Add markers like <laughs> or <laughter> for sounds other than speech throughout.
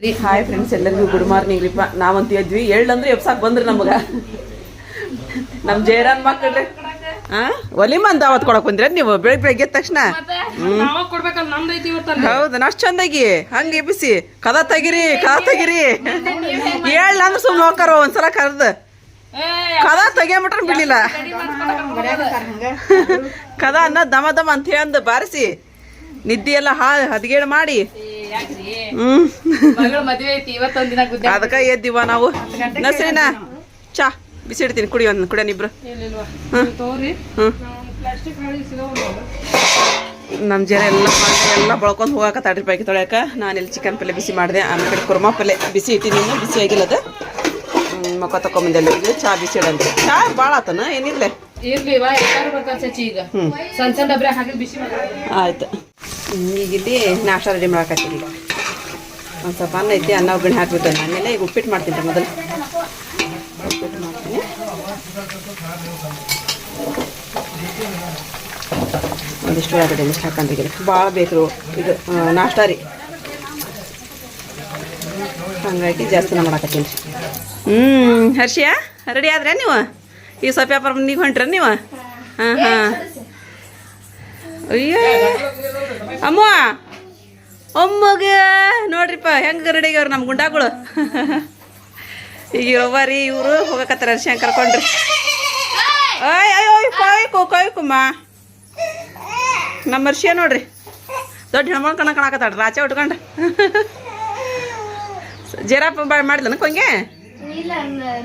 Hi friends ಎಲ್ಲರಿಗೂ good morning ರೀಪ ನಾವಂತ ಇದ್ವಿ ಎಳ್ಳಂದ್ರೆ ಎಬ್ಸಾಕ್ ಬಂದ್ರಿ ನಮಗ. ನಮ್ ಜಯರಾನ್ ಮಕ್ಕಳ್ರಿ. ಹಾ ಒಲಿ ಅಂತ ಅವತ್ ಕೊಡಕ್ ಬಂದ್ರಿ ನೀವು? ಬೆಳಿಗ್ಗೆ ಬೆಳಗ್ಗೆ ಎದ್ದ ತಕ್ಷಣ? ಹೌದು ಅಷ್ಟ್ ಚಂದಾಗಿ. ಹಂಗ ಎಬ್ಬಿಸಿ. ಕದ ತೆಗಿರಿ ಕದ ತೆಗಿರಿ. ಎಳ್ಳ ಅಂದ್ರೆ ಸುಮ್ಮನೆ ಹೋಗ್ತಾರ ಒಂದ್ಸಲ ಕರ್ದ. ಕದ ತೆಗಿಯಬಿಟ್ರೆ ಬಿಡ್ಲಿಲ್ಲ. ಕದ ಅನ್ನ ದಮ ದಮ ಅಂತ ಹೇಳಂದು ಬಾರಿಸಿ. ನಿದ್ದೆ ಎಲ್ಲ ಹಾ ಹದಗೇಡ್ ಮಾಡಿ. ಅದಕ್ಕ ಎದ್ದಿವ ನಾವು? ನಸರಿನ ಚಾ ಬಿಸಿ ಇಡ್ತೀನಿ ಕುಡಿ ಒಂದು ಹಾಳಿ ಸಿಗೋಲ್ಲ ನಮ್ಮ ಜನ ಎಲ್ಲ ಎಲ್ಲ ಬಳ್ಕೊಂಡು ಹೋಗಾಕ ತಾಡ್ರಿ ಪೈಕಿ ತೊಳ್ಯಾಕ. ನಾನು ಇಲ್ಲಿ ಚಿಕನ್ ಪಲ್ಯ ಬಿಸಿ ಮಾಡಿದೆ ಆಮೇಲೆ ಕುರ್ಮಾ ಪಲ್ಯ ಬಿಸಿ ಇಟ್ಟಿನಿ ಬಿಸಿ ಆಗಿಲ್ಲ ಅದು. ಮಕ್ಕ ತಕೊಂಬಂದೆ ಎಲ್ಲರಿಗೂ ಚಾ ಬಿಸಿ ಇಡಂತ. ಚಾ ಭಾಳ ಆತನ? ಏನಿಲ್ಲ? ಆಯ್ತು. ಈಗ ಇಲ್ಲಿ ನಾಷ್ಟ ರೆಡಿ ಮಾಡಾಕತ್ತೀವಿ ಈಗ. ಒಂದು ಸ್ವಲ್ಪ ಅನ್ನ ಐತಿ, ಅನ್ನ ಒಗ್ಗರಣೆ ಹಾಕ್ಬಿಟ್ಟು ಆಮೇಲೆ ಈಗ ಉಪ್ಪಿಟ್ಟು ಮಾಡ್ತೀನಿ ರೀ ಮೊದಲು. ಉಪ್ಪಿಟ್ಟು ಮಾಡ್ತೀನಿ. ಒಂದಿಷ್ಟು ಒಳಗಡೆ ಇಷ್ಟು ಹಾಕೊಂಡಿದ್ದೀನಿ ಭಾಳ ಬೇಕು ಇದು ನಾಷ್ಟ ರೀ. ಹಂಗಾಗಿ ಜಾಸ್ತಿ ಮಾಡಕತ್ತೀನಿ ರೀ. ಹ್ಞೂ ಹರ್ಷಿಯ ರೆಡಿ ಆದ್ರೆ ನೀವು? ಈ ಸ್ವಲ್ಪ ವ್ಯಾಪಾರ ನೀವು ಹೊಂಟ್ರ ನೀವು? ಹಾಂ ಹಾಂ. ಅಯ್ಯೋ ಅಮ್ಮ ಅಮ್ಮಗ ನೋಡ್ರಿಪ್ಪ ಹೆಂಗೆ ರೆಡಿ ಅವ್ರು ನಮ್ಮ ಗುಂಡಾಗಳು. ಈಗ ಒಬ್ಬರಿ ಇವರು ಹೋಗಕತ್ತಾರ ಅರ್ಶನ್ ಕರ್ಕೊಂಡ್ರಿ. ಕೊಯ್ಕು ಅಯ್ಯೋ ಕಾಯ್ಕು ಕಾಯ್ಕುಮ್ಮ ನಮ್ಮ ಅರ್ಷಿಯ ನೋಡ್ರಿ. ದೊಡ್ಡ ಹೆಣ್ಮಳ್ ಕಣ ಕಣಕತ್ತಾಳ ರಾಚೆ ಉಟ್ಕೊಂಡು ಜೀರಾಪ ಮಾಡಿದನ ಕೊಂಗೆ?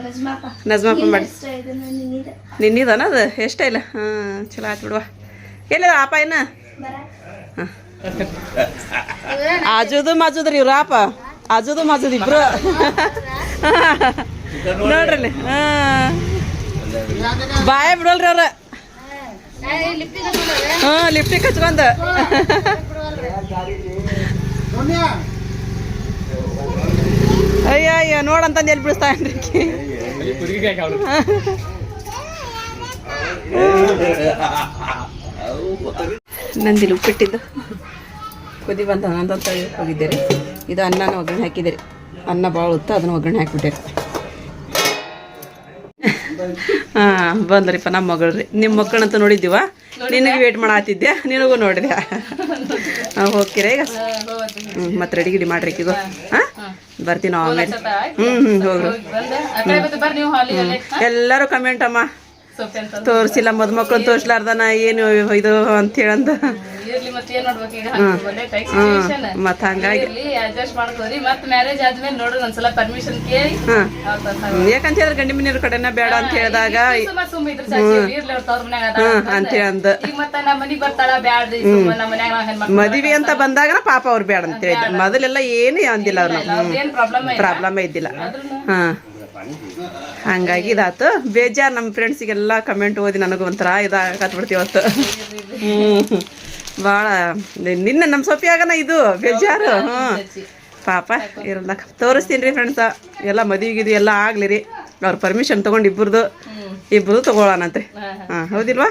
ನಜ್ಮಾಪ. ನಜ್ಮಪ್ಪ ಮಾಡಿ. ನಿನ್ನಿದನ ಅದು? ಎಷ್ಟ ಇಲ್ಲ? ಹಾಂ ಚಲೋ ಆಯ್ತು ಬಿಡುವ. ಎಲ್ಲಿದ ಆಪ ಏನ ಆಜುದು ಮಾಜುದು ರೀ ಇವ್ರು ಆಪ ಆಜುದು ಮಾಜುದು ಇಬ್ರು. ನೋಡ್ರಿ. ಹಾಂ. ಬಾಯ ಬಿಡಲ್ರಿ ಅವ್ರ. ಹ್ಞೂ ಲಿಫ್ಟಿಗೆ ಹಚ್ಕೊಂಡ್ ಅಯ್ಯ ಅಯ್ಯ, ನೋಡಂತಂದು ಎಲ್ಲಿ ಬಿಡಿಸ್ತಾನ್ರಿ ನಂದಿಲ್ಲಿ ಉಪ್ಪಿಟ್ಟಿದ್ದು. ಕುದಿ ಬಂದು ಹನ್ನೊಂದು ಹೋಗಿದ್ದೆ ರೀ ಇದು ಅನ್ನನ ಒಗ್ಗರಣೆ ಹಾಕಿದೆ ರೀ ಅನ್ನ ಭಾಳ ಉತ್ತ ಅದನ್ನ ಒಗ್ಗರಣೆ ಹಾಕಿಬಿಟ್ಟೆ ರೀ ಹಾಂ ಬಂದ್ರಿಪ್ಪ ನಮ್ಮ ಮಗಳು ರೀ ನಿಮ್ಮ ಮಕ್ಕಳಂತ ನೋಡಿದ್ದೀವ? ನಿನಗೆ ವೇಟ್ ಮಾಡತ್ತಿದ್ದೆ ನಿನಗೂ ನೋಡಿದೆ ಹಾಂ ಹೋಗ್ತೀರಾ ಈಗ? ಹ್ಞೂ ಮತ್ತೆ ರೆಡಿ ಗಿಡಿ ಮಾಡ್ರಿ ಈಗ ಹಾಂ ಬರ್ತೀನಿ ಆಮೇಲೆ. ಹ್ಞೂ ಹ್ಞೂ ಹೋಗ್ರಿ. ಎಲ್ಲರೂ ಕಮೆಂಟ್ ಅಮ್ಮ. ಅಂತ ತೋರಿಸಿಲ್ಲ ಮದ್ಮಕ್ಳು ತೋರಿಸ್ಲಾರ್ದನ ಏನು ಇದು ಅಂತ ಹೇಳಂದ ಮತ್ತೆ ಹಂಗಾಗಿ. ಯಾಕಂತ ಹೇಳಿದ್ರೆ ಗಂಡಿ ಮನೆಯವ್ರ ಕಡೆನ ಬೇಡ ಅಂತ ಹೇಳಿದಾಗ ಅಂತ ಸುಮ್ಮ ಮದ್ವಿ ಅಂತ ಬಂದಾಗ ಪಾಪ ಅವ್ರು ಬೇಡ ಅಂತ ಹೇಳಿದ್ರು ಮೊದಲೆಲ್ಲ ಏನು ಅಂದಿಲ್ಲ ಅವ್ರು ಏನ್ ಪ್ರಾಬ್ಲಮ್ ಪ್ರಾಬ್ಲಮ್ ಇದ್ದಿಲ್ಲ. ಹಾಂ. ಹಂಗಾಗಿ ಇದಾತು. ಬೇಜಾರು ನಮ್ಮ ಫ್ರೆಂಡ್ಸಿಗೆಲ್ಲ ಕಮೆಂಟ್ ಓದಿ ನನಗೂ ಒಂಥರ ಇದಾಗತ್ಬಿಡ್ತೀವಿ ಇವತ್ತು ಹ್ಞೂ ಭಾಳ ನಿನ್ನೆ ನಮ್ಮ ಸೊಪ್ಪಿಯಾಗನ ಇದು, ಬೇಜಾರು. ಹ್ಞೂ ಪಾಪ, ಇರಲ್ಲ. ತೋರಿಸ್ತೀನಿ ರೀ ಫ್ರೆಂಡ್ಸ ಎಲ್ಲ ಮದುವೆಗಿದು ಎಲ್ಲ ಆಗಲಿ ರೀ. ಅವ್ರ ಪರ್ಮಿಷನ್ ತೊಗೊಂಡು ಇಬ್ಬರದು ಇಬ್ಬರು ತೊಗೊಳ್ಳೋಣಂತೆ ಹಾಂ, ಹೌದಿಲ್ವಾ?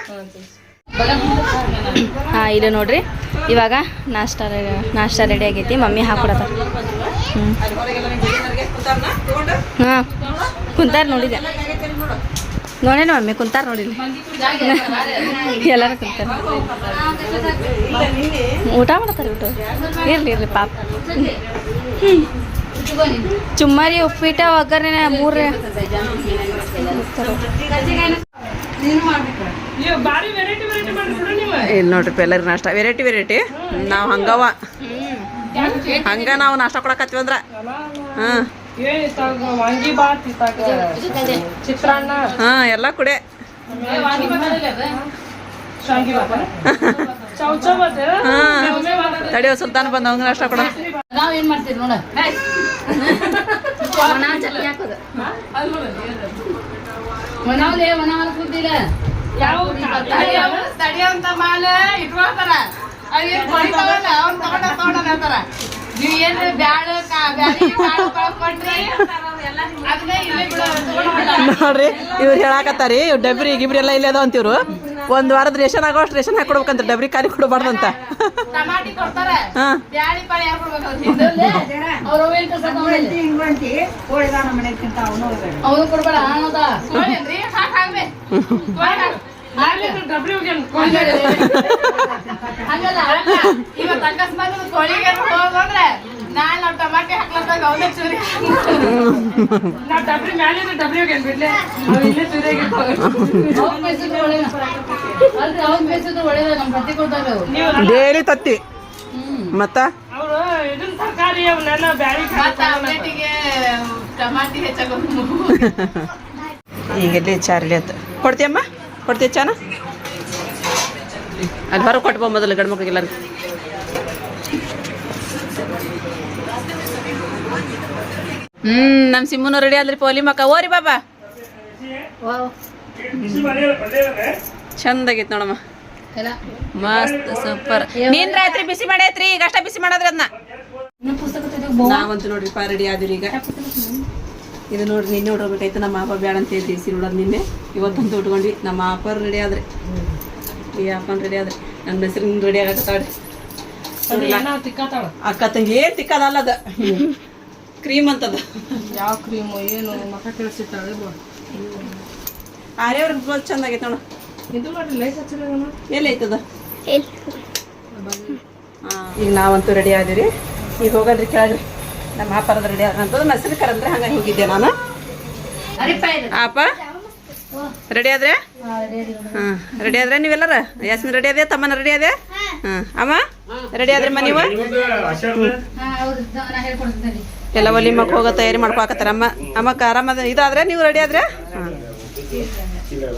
ಹಾಂ, ಇದು ನೋಡ್ರಿ. ಇವಾಗ ನಾಷ್ಟ ನಾಷ್ಟ ರೆಡಿ ಆಗೈತಿ. ಮಮ್ಮಿ ಹಾಕೊಡತ್ತಾರ. ಹಾಂ ಕುಂತಾರ ನೋಡಿದೆ. ನೋಡೇನ ಮಮ್ಮಿ ಕುಂತಾರ ನೋಡಿಲ್ಲ. ಎಲ್ಲರೂ ಕುಂತಾರ ಊಟ ಮಾಡ್ತಾರೆ ಊಟ ಇರ್ಲಿ ಇರ್ಲಿ ಪಾಪ. ಚುಮ್ಮಾರಿ ಉಪ್ಪಿಟ್ಟ ಒಗ್ಗರಣೆ ಮೂರೇ ಬಾರಿ ವೆರೈಟಿ ವೆರೈಟಿ ಮಾಡ್ಬಿಡ್ರಿ ನೀವು? ಇಲ್ಲಿ ನೋಡ್ರಿ ಎಲ್ಲರೂ ನಾಷ್ಟ. ವೆರೈಟಿ ವೆರೈಟಿ ನಾವು ಹಂಗವ. ಹಂಗ ನಾವು ನಾಷ್ಟ ಕೊಡಕತ್ತೀವಿ ಅಂದ್ರ ಹಾಂ ಹಾಂ ಎಲ್ಲ ಕುಡೆ. ತಡಿಯೋ ಸುಲ್ತಾನ್ ಬಂದ ಹಂಗ ಅಷ್ಟ ಕೊಡ ನಾವ್ ಏನ್ ಮಾಡ್ತೀವಿ ನೋಡ. ಮನಾವ್ಲೆ ಮನಾವಲ್ ಕೂತಿಲ್ಲ ಯಾವ ತಡಿಯಂತ ಮಾಲ ಇಟ್ಕೊಳ್ತಾರ. ಅವೇನ್ ತಗೊಂಡ ತಗೊಂಡ ಬ್ಯಾಳ. ನೋಡ್ರಿ ಇವ್ರು ಹೇಳಾಕತ್ತಾರಿ ಇವ್ ಡಬ್ರಿ ಗಿಬ್ರಿ ಎಲ್ಲ ಇಲ್ಲೇ ಅದಾವ ಅಂತೀವ್ರು ಒಂದ್ ವಾರದ ರೇಷನ್ ಆಗೋಷ್ಟು ರೇಷನ್ ಹಾಕೊಡ್ಬೇಕಂತ ಕೊಡ್ಬೇಕಂತ ಡಬ್ರಿ ಕಾರಿ ಕೊಡಬಾರ್ದಂತ ಹಾ. ಇವತ್ತು ಅಕಸ್ಮಾತ್ ಕೋಳಿಗೆ ಹೋಗಂದ್ರೆ ನಾಳೆ ನಾವು ಟಮಾಟೆ ಹಾಕ್ಲತ್ತಾಗ ಅವನೇ ಚೂರಿ ನಾವು ಡಬ್ರಿ ಮ್ಯಾಲಿಂದ ಡಬ್ರಿ ಹೋಗ್ಯಾನ ಬಿಡ್ಲೆ ಇಲ್ಲೇ ಚೂರಿ ಅವ್ನು ಬೇಸಿದ್ರು ಒಳ್ಳೇದ ಅಲ್ರಿ ಅವ್ನು ಬೇಸಿದ್ರು ಒಳ್ಳೇದ ನಮ್ಮ ಬಟ್ಟೆ ಕೊಟ್ಟಾಗ ಅವು ಡೈಲಿ ತತ್ತಿ. ಮತ್ತ? ಈಗ ಟಮಾಟಿ <laughs> ಈಗೆಲ್ಲಿ ಚಾರ್ಲಿ ಅಂತ ಕೊಡ್ತೀಯಮ್ಮ? ಕೊಡ್ತೀಯ ಚಾನ? ಅಲ್ಲಿ ಹೊರಗೆ ಕೊಟ್ಬೋ ಮೊದಲು ಗಂಡು ಮಕ್ಳಿಗೆ ಎಲ್ಲರಿಗೂ. ಹ್ಮ್ ನಮ್ಮ ಸಿಮ್ಮನು ರೆಡಿ ಆದ್ರಿ ಪೋಲಿ ಮಕ್ಕ. ಓರಿ ಬಾಬಾ. ಚಂದಾಗಿತ್ತು ನೋಡಮ್ಮ. ಮಸ್ತ್ ಸೂಪರ್ ನೀನ್ ರಾತ್ರಿ ಬಿಸಿ ಮಾಡೈತ್ರಿ, ಈಗ ಅಷ್ಟ ಬಿಸಿ ಮಾಡೋದ್ರಿ ಅದನ್ನ ನಾವಂತೂ ನೋಡ್ರಿ ಪಾ ರೆಡಿ ಆದಿರಿ ಈಗ. ಇದು ನೋಡ್ರಿ ನಿನ್ನೆ ಉಟ್ಕೋಬೇಕಾಯ್ತು ನಮ್ಮ ಅಪ್ಪ ಬೇಡ ಅಂತ ಹೇಳ್ತೀವಿ ಸೀರೆ ಉಡೋದು ನಿನ್ನೆ. ಇವತ್ತಂತೂ ಉಟ್ಕೊಂಡ್ವಿ ನಮ್ಮ ಆಪರ್ ರೆಡಿ ಆದ್ರೆ. ಈ ಅಪ್ಪನ ರೆಡಿ ಆದ್ರೆ. ನನ್ನ ಹೆಸರು ರೆಡಿ ಆಗತ್ತಾಳೆ ತಿಕ್ಕಾತಾಳ ಅಕ್ಕ ತಂಗಿ ಏನ್ ತಿಕ್ಕದಲ್ಲ ಅದ. ಕ್ರೀಮ್ ಅಂತದ. ಯಾವ ಕ್ರೀಮು ಏನು ಮಕ್ಕ ಕೇಳಿಸಿರ್ತಾಳೆ ಆರ್ಯವ್ರಿಗೆ ಬ್ಲೌಸ್ ಚಂದ ಆಗೈತೆ ನೋಡು. ಇದು ನೋಡ್ರಿ ಲೈಟ್ ಹಚ್ಚಿಲ್ಲ ಎಲ್ಲಿ ಐತದ? ಈಗ ನಾವಂತೂ ರೆಡಿ ಆದಿರಿ ಈಗ ಹೋಗಲ್ರಿ ಕೆಳಗ್ರಿ ನಮ್ಮ ಅಪ್ಪರದ ರೆಡಿ ಆದಂತದ ಮೆಸರು ಕರಂದ್ರೆ ಹಂಗೆ ಹೋಗಿದ್ದೆ ನಾನು. ಅಪ್ಪ ರೆಡಿ ಆದ್ರೆ? ಹಾಂ ರೆಡಿ ಆದ್ರೆ. ನೀವೆಲ್ಲರ? ಯಾಸ್ಮಿನ್ ರೆಡಿ ಅದೇ ತಮ್ಮನ ರೆಡಿ ಅದೇ ಹಾಂ. ಅಮ್ಮ? ರೆಡಿ ಆದ್ರೆ ಮ ನೀವು? ಎಲ್ಲ ಒಲಿ ಮಕ್ಕ ಹೋಗೋ ತಯಾರಿ ಮಾಡ್ಕೊಳಕತ್ತಾರ. ಅಮ್ಮ ಅಮ್ಮಕ್ಕ ಆರಾಮದ ಇದಾದ್ರೆ ನೀವು ರೆಡಿ ಆದ್ರೆ? ಹಾಂ.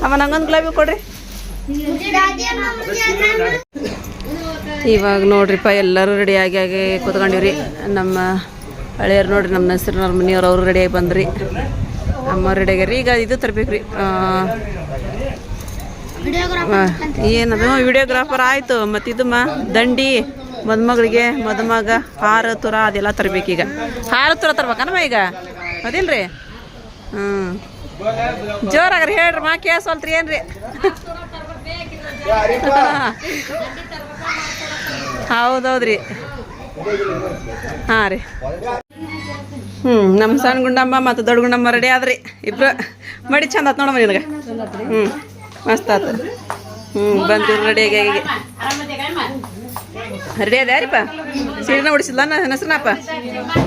ಅಮ್ಮ ನಂಗೊಂದು ಗುಲಾಬಿ ಕೊಡ್ರಿ. ಇವಾಗ ನೋಡ್ರಿಪ್ಪ ಎಲ್ಲರೂ ರೆಡಿ ಆಗಿ ಆಗಿ ಕೂತ್ಕೊಂಡಿವ್ರಿ. ನಮ್ಮ ಹಳೆಯರು ನೋಡ್ರಿ, ನಮ್ಮ ಹೆಸರಿನವ್ರ ಮನೆಯವ್ರು ಅವ್ರು ರೆಡಿಯಾಗಿ ಬಂದ್ರಿ. ಅಮ್ಮ ರೆಡಿಯಾಗ್ಯಾರ ಈಗ ಇದು ತರಬೇಕ್ರಿ. ಏನದು? ವಿಡಿಯೋಗ್ರಾಫರ್ ಆಯಿತು. ಮತ್ತು ಇದು ಮ, ದಂಡಿ, ಮದುಮಗಳಿಗೆ, ಮದುಮಗ, ಹಾರ, ತುರ ಅದೆಲ್ಲ ತರಬೇಕೀಗ ಹಾರ, ತುರ ತರ್ಬೇಕನಮ್ಮ ಈಗ? ಅದಿಲ್ರಿ ಹ್ಞೂ ಜೋರಾಗ್ರಿ ಹೇಳ್ರಿ ಮಾ ಕೇಳಿಸಲ್ತ್ರಿ ಏನ್ರಿ? ಹೌದೌದ್ರಿ. ಹಾಂ ರೀ. ಹ್ಞೂ ನಮ್ಮ ಸಣ್ಣ ಗುಂಡಮ್ಮ ಮತ್ತು ದೊಡ್ಡ ಗುಂಡಮ್ಮ ರೆಡಿ ಆದ್ರಿ. ಇಬ್ರು ಮಡಿ ಚಂದ ಆತ್ ನೋಡಮ್ಮ ನಿನಗೆ. ಹ್ಞೂ ಮಸ್ತ್ ಆತು. ಹ್ಞೂ ಬಂತು ಆಗಿ ರೆಡಿ ಅದ ಯಾರಿಪ್ಪ ಸೀರೆನ ಉಡಿಸಿಲ್ಲ ಹೆಸರನಪ್ಪ?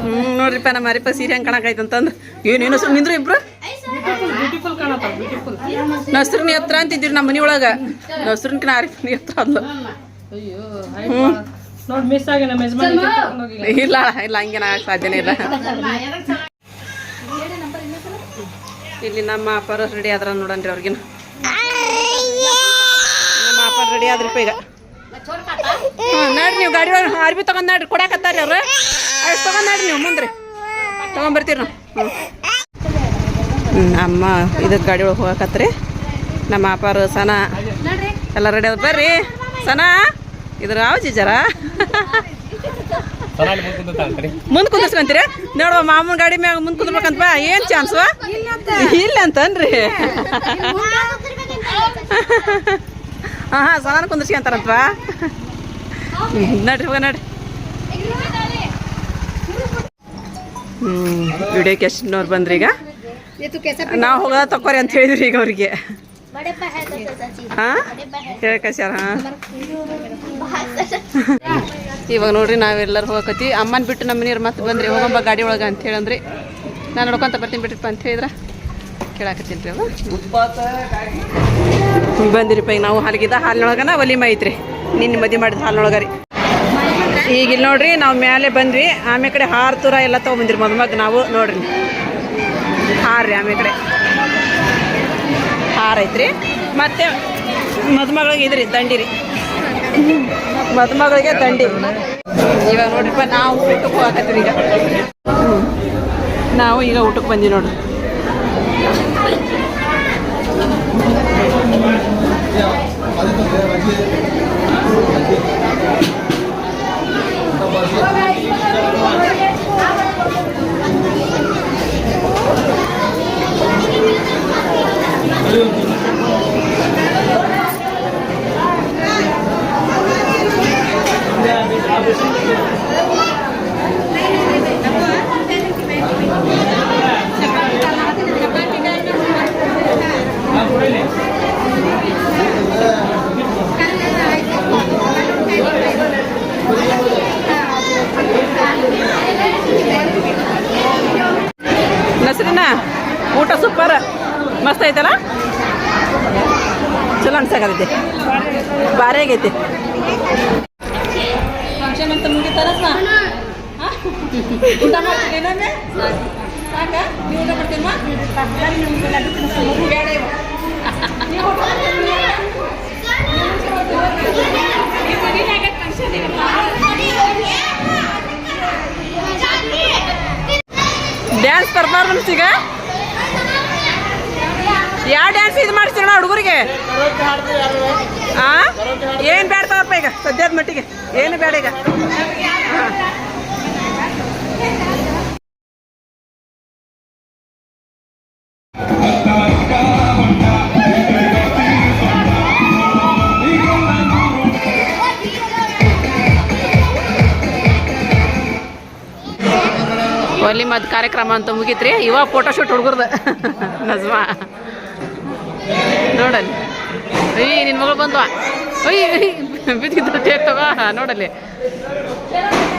ಹ್ಞೂ ನೋಡ್ರಿಪ್ಪ ನಮ್ಮ ಅರಿಪ್ಪ ಸೀರೆ ಹೆಂಗೆ ಕಾಣಕೈತೆ ಅಂತಂದು. ಏನು ಏನು ಹೆಸರು ನಿಂದ್ರು ಇಬ್ರು? ನಸ್ರನಿ ಹತ್ರ ಅಂತಿದ್ದೀರಿ ನಮ್ಮ ಮನೆ ಒಳಗೆ ನಸ್ರನ್ಕಿನ ಆರಿಫ್ನಿ ಹತ್ರ ಅದ್ಲ. ಹ್ಞೂ ನೋಡಿ ಮಿಸ್ ಆಗಿ ನಮ್ಮ ಯಜಮಾನ್ ಇಲ್ಲ ಇಲ್ಲ ಹಂಗೇನ ಆಗಕ್ಕೆ ಸಾಧ್ಯನೇ ಇಲ್ಲ. ಇಲ್ಲಿ ನಮ್ಮ ಅಪ್ಪರು ರೆಡಿ ಆದ್ರ ನೋಡನ್ರಿ ಅವ್ರಿಗಿನ. ನಮ್ಮ ಅಪ್ಪ ರೆಡಿ ಆದ್ರಿ ಈಗ. ಹಾಂ ನೋಡ್ರಿ ನೀವು ಗಾಡಿ ಒಳಗೆ ಅರ್ಬಿ ತಗೊಂಡ್ ನೋಡ್ರಿ ಕೊಡಾಕತ್ತಾರಿ ಅವ್ರು. ಅಷ್ಟು ತಗೊಂಡ್ ನೋಡ್ರಿ ನೀವು ಮುಂದ್ರಿ. ತಗೊಂಬರ್ತೀರಿ ನಾವು. ಹ್ಞೂ ಅಮ್ಮ ಇದಕ್ಕೆ ಗಾಡಿ ಒಳಗೆ ಹೋಗಕತ್ರಿ. ನಮ್ಮ ಅಪ್ಪಾರು ಸನ. ಎಲ್ಲ ರೆಡಿ ಆದ್ ಬರ್ರಿ. ಸನ. ಇದ್ರ ಆವಜಿ ಜರ? ಮುಂದ್ ಕುಂದಿರ್ಸ್ಕೊಂತೀರಿ? ನೋಡುವ ಮಾಮೂನ್ ಗಾಡಿ ಮ್ಯಾಗ ಮುಂದ್ ಕುಂದ್ಬೇಕಂತ ಏನ್ ಚಾನ್ಸ್ ಇಲ್ಲ ಅಂತನ್ರಿ. ಹಾ ಹಾ ಸನಾನ ಕುಂದಿರ್ಸ್ಕೊಂತಾರಂತ ನಡ್ರಿ ಹೋಗ ನಡ್ರಿ. ಹ್ಮ್ ವಿಡಿಯೋ ಕೆಸ್ಟ್ನವ್ರು ಬಂದ್ರಿ ಈಗ. ನಾವು ಹೋಗ ತಕೋರಿ ಅಂತ ಹೇಳಿದ್ರಿ ಈಗ ಅವ್ರಿಗೆ. ಹಾ? ಹೇಳ್ಕಸ್ಯಾರ ಹಾ? <laughs> ಇವಾಗ ನೋಡ್ರಿ ನಾವೆಲ್ಲರೂ ಹೋಗಕತ್ತೀವಿ ಅಮ್ಮನ ಬಿಟ್ಟು ನಮ್ಮ ಮನೆಯವ್ರು ಮತ್ತೆ ಬಂದ್ರಿ. ಹೋಗಂಬ ಗಾಡಿ ಒಳಗೆ ಅಂತ ಹೇಳಂದ್ರಿ. ನಾನು ನೋಡ್ಕೊಂತ ಬರ್ತೀನಿ ಬಿಟ್ರಿಪ್ಪ ಅಂತ ಹೇಳಿದ್ರ? ಕೇಳಾಕತ್ತೀನಿ ರೀ ಅವ ಬಂದಿರಿಪ್ಪ ಈಗ ನಾವು ಹಾಲಿಗಿದ್ದ ಹಾಲಿನೊಳಗನ ಒಲಿಮ ಐತ್ರಿ. ನಿನ್ನ ಮದಿ ಮಾಡಿದ ಹಾಲಿನೊಳಗ ರೀ. ಈಗ ಇಲ್ಲಿ ನೋಡ್ರಿ, ನಾವು ಮ್ಯಾಲೆ ಬಂದ್ವಿ. ಆಮೇಲೆ ಕಡೆ ಹಾರ ತೂರ ಎಲ್ಲ ತೊಗೊಂಬಂದಿರಿ ಮದುಮಗ ನಾವು, ನೋಡ್ರಿ. ಹಾರ ರೀ ಆಮೇಲೆ ಕಡೆ. ಹಾರ ಐತ್ರಿ. ಮತ್ತೆ ಮದುಮಗಳಿಗೆ ಇದ್ರಿ, ದಂಡಿ ರೀ. ಮದುಮಗಳಿಗೆ ತಂಡಿ ಇವಾಗ ನೋಡ್ರಿಪ್ಪ ನಾವು ಊಟಕ್ಕೆ ಹೋಗಕತ್ತೀವಿ ಈಗ. ನಾವು ಈಗ ಊಟಕ್ಕೆ ಬಂದೀವಿ ನೋಡ್ರಿ. ಐತಲ್ಲ ಚಲೋ ಅನ್ಸಾಕತೈತಿ ಭಾರಿ ಆಗೈತಿ. ಫಂಕ್ಷನ್ ಅಂತ ಮುಗಿತಾರ ಊಟ ಮಾಡ್ತೀನಿ ಸಾಕ ನೀವು ಊಟ ಮಾಡ್ತೀನಮ್ಮ ಬೇಡ ಇವ. ನೀವು ಊಟ ಮಾಡ್ತೀರಾ? ಡ್ಯಾನ್ಸ್ ಪರ್ಫಾರ್ಮೆನ್ಸ್ ಈಗ ಯಾವ ಡ್ಯಾನ್ಸ್ ಇದು ಮಾಡಿಸ್ತೀರ ಹುಡುಗರಿಗೆ? ಆ? ಏನು ಬೇಡ ಈಗ, ಸದ್ಯದ ಮಟ್ಟಿಗೆ. ಏನು ಬೇಡ ಈಗ. ಹಾ. ಒಲಿ ಮದ್ ಕಾರ್ಯಕ್ರಮ ಅಂತ ಮುಗೀತ್ರಿ. ಇವಾಗ ಫೋಟೋಶೂಟ್ ಹುಡುಗರ್ದು. ನಜ್ಮಾ. ನೋಡಲ್ಲಿ. ಅಯ್ಯ ನಿನ್ನ ಮಗಳು ಬಂದ್ವಾ? ಅಯ್ಯ ಬಿದ್ದಿದ್ದು ಟೇಕ್ ತಗೋ? ನೋಡಲ್ಲಿ.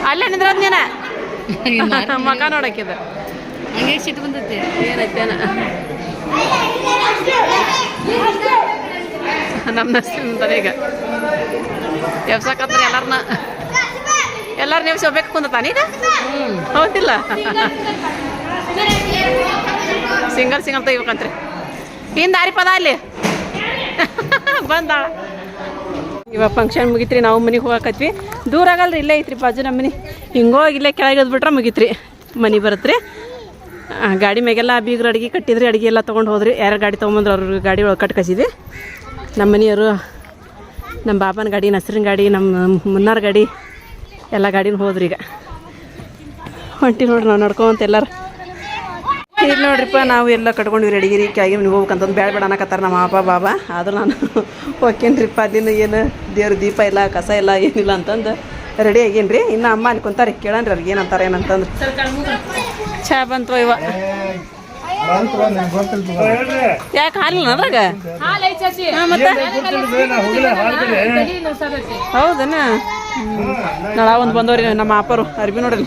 ಅಲ್ಲೇ ನಿಂದ್ರದ್ ನೀನ? ಮಗ ನೋಡಕ್ಕಿದ ಹಂಗೆ ಸಿಟ್ಟು ಬಂದೈತಿ. ಏನೈತೇನ ನಮ್ಮ ನಸ್ತಿನ ಅಂತಾರೆ ಈಗ. ಎಬ್ಸಕತ್ರ ಎಲ್ಲಾರನ್ನ ಎಲ್ಲಾರು ನೀವು ಶೋಬೇಕು ಕುಂದತಾನ ಈಗ ಹೌದಿಲ್ಲ. ಸಿಂಗಲ್ ಸಿಂಗಲ್ ತೆಗಿಬೇಕಂತ್ರಿ. ಹಿಂದೆ ದಾರಿ ಪದ ಅಲ್ಲಿ? ಬಂದ. ಇವಾಗ ಫಂಕ್ಷನ್ ಮುಗಿತ್ರಿ, ನಾವು ಮನೆಗೆ ಹೋಗಕತ್ವಿ. ದೂರ ಆಗಲ್ರಿ, ಇಲ್ಲೇ ಐತ್ರಿ ಬಾಜು ನಮ್ಮ ಮನೆ ಹಿಂಗೋಗಿ ಇಲ್ಲೇ ಕೆಳಗೆ ಬಿಟ್ರೆ ಮುಗಿತ್ರಿ. ಮನೆ ಬರತ್ರಿ. ಗಾಡಿ ಮ್ಯಾಗೆಲ್ಲ ಬೀಗ್ರ ಅಡುಗೆ ಕಟ್ಟಿದ್ರಿ, ಅಡುಗೆ ಎಲ್ಲ ತೊಗೊಂಡು ಹೋದ್ರಿ. ಯಾರು ಗಾಡಿ ತೊಗೊಂಬಂದ್ರೆ, ಅವ್ರ ಗಾಡಿ ಒಳಗೆ ಕಟ್ ಕಸಿದ್ವಿ. ನಮ್ಮ ಮನೆಯವರು ನಮ್ಮ ಬಾಬನ ಗಾಡಿ, ನಸ್ರಿನ ಗಾಡಿ ನಮ್ಮ ಮುನ್ನಾರ ಗಾಡಿ, ಎಲ್ಲ ಗಾಡಿನ ಹೋದ್ರಿ ಈಗ. ಹೊಂಟಿ ನೋಡ್ರಿ, ನಾವು ನಡ್ಕೊಂತ ಎಲ್ಲಾರು. ಇಲ್ಲಿ ನೋಡ್ರಿಪ್ಪ, ನಾವು ಎಲ್ಲ ಕಟ್ಕೊಂಡ್ವಿ ರೆಡಿಗಿರಿ ಕಾಯಿ ನೀವು ಹೋಗ್ಬೇಕಂತಂದು ಬೇಡ ಬೇಡ ಅನ್ನಕತ್ತಾರ ನಮ್ಮ ಅಪ್ಪ, ಬಾಬಾ. ಆದ್ರೂ ನಾನು ಓಕೆನ್ರಿಪ್ಪ ಅದಿನ ಏನು ದೇವ್ರ ದೀಪ ಇಲ್ಲ, ಕಸ ಇಲ್ಲ, ಏನಿಲ್ಲ ಅಂತಂದು ರೆಡಿ ಆಗೇನ್ರಿ. ಇನ್ನು ಅಮ್ಮ ಅನ್ಕೊಂತಾರೆ ಕೇಳನ್ರಿ ಅವ್ರಿಗೆ ಏನಂತಾರೆ ಏನಂತಂದ್ರೆ ಚಾ ಬಂತು ಇವ. ಯಾಕೆ ಹಾಲಿಲ್ಲ ಅದ್ರಾಗ. ಹೌದನ? ನಾಳೆ ಒಂದು ಬಂದವ್ರಿ ನಮ್ಮ ಅಪ್ಪರು, ಅರ್ಬಿ ನೋಡ್ರಿ.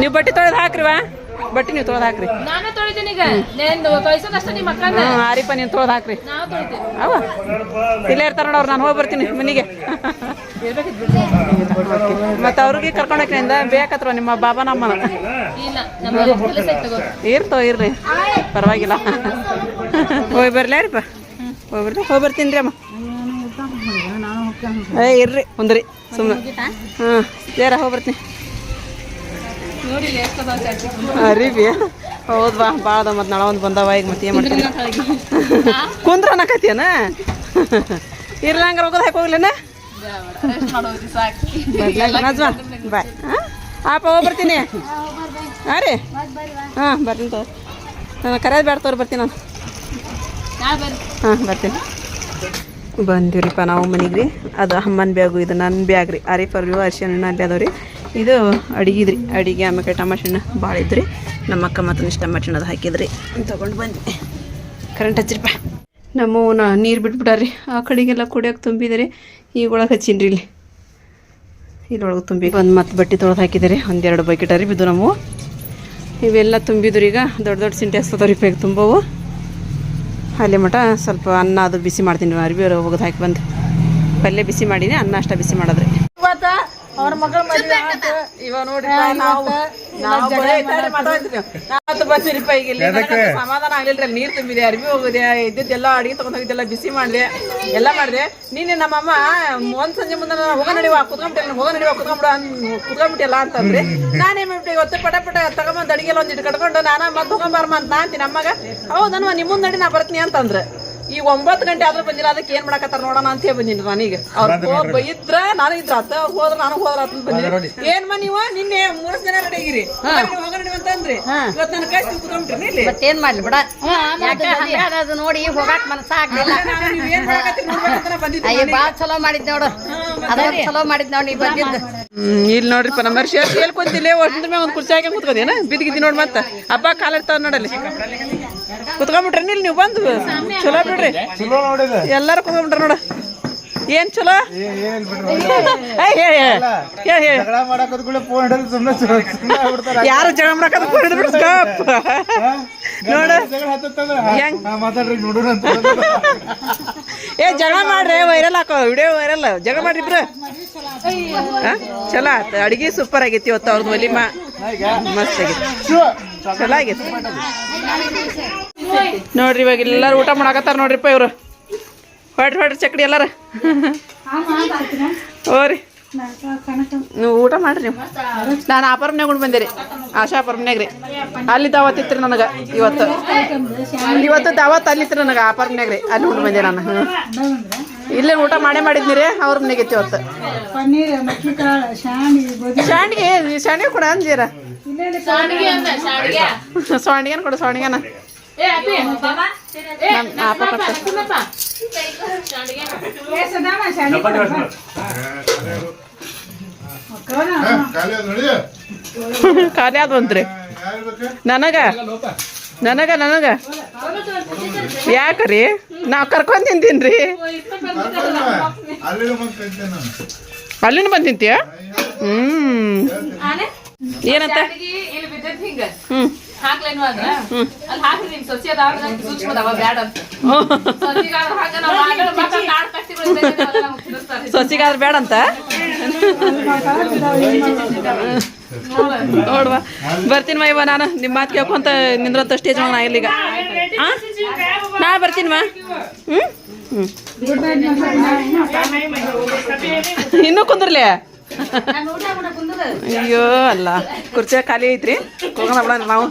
ನೀವು ಬಟ್ಟೆ ತೊಳೆದು ಹಾಕ್ರಿವಾ ಬಟ್ಟೆ ನೀವು ತೊಳೆದು ಹಾಕ್ರಿ. ನಾನು ತೊಳಿತೀನಿ ಈಗ. ನಿಮ್ಮ ಹ್ಞೂ ಆರಿಪ ನೀವು ತೊಳೆದು ಹಾಕ್ರಿ. ನಾವು ಅವ. ಇಲ್ಲೇ ಇರ್ತಾರ ನೋಡ್ರಿ ನಾನು ಹೋಗಿ ಬರ್ತೀನಿ ಮನೆಗೆ. ಮತ್ತೆ ಅವ್ರಿಗೆ ಕರ್ಕೊಂಡೋಕ್ರಿಂದ ಬೇಕತ್ರ ನಿಮ್ಮ ಬಾಬಾ ನಮ್ಮನ ಇಲ್ಲ ನಮ್ಮ ಕೆಲಸ ತಗೋ ಇರ್ತೋ ಇರ್ರಿ ಪರವಾಗಿಲ್ಲ. ಹೋಗಿ ಬರ್ಲಾರಿಪ್ಪ ಹೋಗಿ ಬರ್ಲಿ ಹೋಗಿ ಬರ್ತೀನಿ ರೀ ಅಮ್ಮ. ಏ ಇರ್ರಿ ಒಂದ್ರಿ ಸುಮ್ಮನೆ ಹಾಂ ಜರ ಹೋಗಿ ಬರ್ತೀನಿ. ಅರಿವಿ. ಹೌದ್ ಬಾ ಭಾಳ ಮತ್ತು ನಾಳೆ ಒಂದು ಬಂದವ ಈಗ ಮತ್ತೆ ಏನು ಮಾಡ್ತೀನಿ ಕುಂದ್ರ ಅನ್ನಕತ್ತೀಯನ? <laughs> ಇರ್ಲಂಗ ಹೋಗೋದು ಹಾಕಿ ಹೋಗ್ಲೇನ? ಬಾಯ್ ಹಾಂ? ಆಪ ಹೋಗಿ ಬರ್ತೀನಿ. ಹಾಂ ರೀ? ಹಾಂ ಬರ್ತೀನಿ ತೋ ನಾನು ಕರೆಯೋದು ಬೇಡ ತೋರಿ ಬರ್ತೀನಿ ನಾನು. ಹಾ ಬರ್ತೀನಿ. ಬಂದಿವ್ರಿಪ್ಪ ನಾವು ಮನೆಗೆ ರೀ ಅದು ಅಮ್ಮನ ಬ್ಯಾಗು ಇದು ನನ್ನ ಬ್ಯಾಗ್ ರೀ ಆರಿಫ್ ಅವ್ರಿಗೂ ಅರ್ಶಿಣ ಅಲ್ಲಿ ಅದಾವ ರೀ ಇದು ಅಡಿಗೆ ರೀ ಅಡಿಗೆ ಆಮೇಲೆ ಟಮಾಟೆ ಹಣ್ಣು ಭಾಳ ಇದ್ರಿ. ನಮ್ಮ ಅಕ್ಕ ಮತ್ತು ಇಷ್ಟು ಟಮಾಟೆ ಅದು ಹಾಕಿದ್ರಿ. ತೊಗೊಂಡು ಬಂದ್ವಿ ಕರೆಂಟ್ ಹಚ್ಚಿರಿಪ್ಪ. ನಮ್ಮ ನೀರು ಬಿಟ್ಬಿಟ್ಟಾರ್ರಿ. ಆ ಕಡೆಗೆಲ್ಲ ಕುಡಿಯೋಕೆ ತುಂಬಿದ್ರಿ. ಈಗ ಒಳಗೆ ಹಚ್ಚಿನ್ರಿ ಇಲ್ಲಿ. ಇಲ್ಲೊಳಗೆ ತುಂಬಿ ಒಂದು ಮತ್ತೆ ಬಟ್ಟೆ ತೊಳೆದು ಹಾಕಿದ್ದಾರೆ ಒಂದೆರಡು ಬಕೆಟ್ ಬಿದ್ದು ನಾವು ಇವೆಲ್ಲ ತುಂಬಿದ್ರು ಈಗ ದೊಡ್ಡ ದೊಡ್ಡ ಸಿಂಟೆಕ್ಸ್ ಅದಾವ್ರಿ ಬೇಗ ತುಂಬವು. ಅಲ್ಲೇ ಮಟ ಸ್ವಲ್ಪ ಅನ್ನ ಅದು ಬಿಸಿ ಮಾಡ್ತೀನಿ ಅರ್ಬಿ ಹೋಗೋದು ಹಾಕಿ ಬಂದು. ಪಲ್ಯ ಬಿಸಿ ಮಾಡೀನಿ, ಅನ್ನ ಅಷ್ಟ ಬಿಸಿ ಮಾಡೋದ್ರಿ. ಅವ್ರ ಮಗಳ ಮದುವೆ ಇವ ನೋಡ್ರಿ ನಾವು ನಾವು. ನಾವತ್ತು ಸಮಾಧಾನ ಆಗ್ಲಿಲ್ರಿ. ನೀರ್ ತುಂಬಿದೆ ಅರ್ಬಿ ಹೋಗಿದೆ ಇದ್ದಿದ್ದೆಲ್ಲ ಅಡಿಗೆ ತಗೊಂಡ್ ಹೋಗಿದ್ದೆಲ್ಲ ಬಿಸಿ ಮಾಡಿದೆ ಎಲ್ಲ ಮಾಡಿದೆ. ನಿನ್ನೆ ನಮ್ಮಮ್ಮ ಒಂದ್ ಸಂಜೆ ಮುಂದೆ ನಾನು ಹೋಗ ನಡಿವ ಕುತ್ಕೊಂಡ್ಬಿಟ್ಟೆ ಹೋಗ ನಡಿವ ಕುತ್ಕೊಂಡ್ಬಿಡ ಕುತ್ಕೊಂಡ್ಬಿಟ್ಟಿಲ್ಲ ಅಂತಂದ್ರಿ. ನಾನೇನ್ ಮಾಡ್ಬಿಟ್ಟೆ ಇವತ್ತು ಪಟ ಪಟ ತಗೊಂಬಂದ್ ಅಡಿಗೆಲ್ಲ ಒಂದಿಟ್ಟು ಕಟ್ಕೊಂಡು ನಾನು ಮತ್ತೆ ಹೋಗೊಂಬಾರಮ್ಮ ಅಂತ ಅಂತೀನಿ ನಮ್ಮಗ ಹೌದನ್ವ ನಿಮ್ಮ ನಡಿ ನಾ ಬರ್ತೀನಿ ಅಂತಂದ್ರೆ. ಈ ಒಂಬತ್ ಗಂಟೆ ಆದ್ರೂ ಬಂದಿಲ್ಲ ಅದಕ್ಕೆ ಏನ್ ಮಾಡಕತ್ತಾರ ನೋಡೋಣ ಅಂತ ಹೇಳಿ ಬಂದಿನಿ ನಾನೀಗ ಅವ್ರ ಇದ್ರ ನಾನು ಇದ್ರ ಅತ್ತ ಹೋದ್ರ ನಾನು ಹೋದ್ರ ಅಂತ ಬಂದಿನಿ. ಏನ್ ಮಾ ನೀವು ನಿನ್ನೆ ಮೂರ್ ಜನ ರೆಡಿ ಆಗಿರಿ ಅಂತಂದ್ರಿ ನನ್ನ ಕೈ ಇಲ್ಲಿ. ಮತ್ತೇನ್ ಮಾಡ್ಲಿ ಬಿಡ. ಅದು ನೋಡಿ ಹೋಗಾಕ್ ಮನಸ್ಸ ಆಗ್ಲಿಲ್ಲ. ಅಯ್ಯ ಬಾಳ ಚಲೋ ಮಾಡಿದ್ ನೋಡು. ಅದ ಚಲೋ ಮಾಡಿದ್ ನೋಡ್ ನೀ ಬಂದಿದ್ದು. ಇಲ್ಲಿ ನೋಡ್ರಿಪ್ಪ ನಮ್ಮ ಶೇರ್ ಎಲ್ಲಿ ಕುಂತಿಲ್ಲ ಒಂದ್ರ ಮೇಲೆ ಒಂದು ಕುರ್ಚಿ ಹಾಕಿ ಕುತ್ಕೋದೇನ ಬಿದ್ದಿಗಿದ್ದಿ ನೋಡಿ ಮತ್ತ. ಹಬ್ಬ ಕಾಲ ಇರ್ತಾವ ನೋಡಲ್ಲಿ ಕುತ್ಕೊಂಡ್ಬಿಟ್ರಿ ಇಲ್ಲಿ ನೀವು ಬಂದು. ಚಲೋ ಬಿಡ್ರಿ. ಎಲ್ಲಾರು ಕುತ್ಕೊಂಡ್ಬಿಟ್ರ ನೋಡ. ಏನ್ ಚಲೋ? ಜಗಳ ಮಾಡಾಕದ್ ಫೋನ್ ಹಿಡಿದು ಯಾರು ಜಗಳ ಬಿಡ್ಸ್ಕಪ್ಪ ನೋಡು. ಏ ಜಗಳ ಮಾಡ್ರಿ ವೈರಲ್ ಹಾಕೋ ವಿಡಿಯೋ ವೈರಲ್ ಜಗಳ ಮಾಡ್ರಿ ಇಬ್ರು? ಚಲೋ ಆತ. ಅಡಿಗೆ ಸೂಪರ್ ಆಗೈತಿ ಇವತ್ತು ಅವ್ರದ್ದು ಒಲಿಮ. ಮಸ್ತ್ ಆಗೈತಿ. ಚಲೋ ಆಗೈತಿ ನೋಡ್ರಿ ಇವಾಗ ಎಲ್ಲಾರು ಊಟ ಮಾಡಾಕತ್ತಾರ ನೋಡ್ರಿಪ್ಪ ಇವ್ರು. ಹೊಡ್ರಿ ಹೊಡ್ರಿ ಚಕ್ಡಿ ಎಲ್ಲಾರ. ಓರಿ ನೀವು ಊಟ ಮಾಡ್ರಿ ನೀವು. ನಾನು ಆಪರ್ಮ್ನಾಗ ಉಂಡು ಬಂದೆ ರೀ. ಆಶಾ ಆಪರ್ಮ್ನಾಗ ರೀ. ಅಲ್ಲಿ ದಾವತ್ ಇತ್ತು ನನಗೆ ಇವತ್ತು. ಇವತ್ತು ದಾವತ್ ಅಲ್ಲಿತ್ತು ನನಗೆ ಆಪರ್ಮ್ನಾಗ ರೀ. ಅಲ್ಲಿ ಉಂಡು ಬಂದೆ ನಾನು. ಹ್ಞೂ ಇಲ್ಲೇ ಊಟ ಮಾಡೇ ಮಾಡಿದ್ನಿ ರೀ ಅವ್ರ ಮನೆಗೆ ಇವತ್ತು. ಶಾಂಡ್ಗೆ ಶಾಂಡ್ಗೆ ಕೊಡ ಅಂಜೀರ ಸ್ವಾಣಿಗೇನು <laughs> ಕೊಡು ಸದಾಮ ಶಾಣಿ ಖಾಲಿ ಆದ್ ಅಂತ್ರಿ <laughs> ನನಗ? ನನಗ ನನಗ? ಯಾಕ್ರಿ? ನಾವು ಕರ್ಕೊಂಡ್ ತಿಂತೀನ್ರಿ. ಅಲ್ಲಿನ ಬಂದ್ ತಿಂತೀಯ? ಹ್ಮ್. ಏನಂತ? ಇಲ್ಲಿ ಬಿದ್ದೈತ್ ಹಿಂಗ. ಹಾಕ್ಲೇನು ಅದ್ರ ಅಲ್ಲಿ ನಿಮ್ ಸೊಸಿ ಅದಾವ ಬ್ಯಾಡ ಅಂತ. ಸೊಸಿಗಾದ್ರ ಬೇಡ ಅಂತ? ನೋಡ್ವಾ. ಬರ್ತೀನಿ ಮಾ ಇವ ನಾನು. ನಿಮ್ಮ ಮಾತು ಕೇಳ್ಕೊಂತ ನಿಂದ್ರಂತ ಸ್ಟೇಜ್ ಒಳಗೆ ನಾ ಇಲ್ಲಿಗ? ನಾ ಬರ್ತೀನಿ ಮಾ ಹ್ಮ್. ಹ್ಞೂ ಇನ್ನೂ ಕುಂದ್ರಲಿ? ಅಯ್ಯೋ ಅಲ್ಲ. ಕುರ್ಚಿ ಖಾಲಿ ಐತ್ರಿ. ಹೋಗೋಣ ಬಿಡ ನಾವು.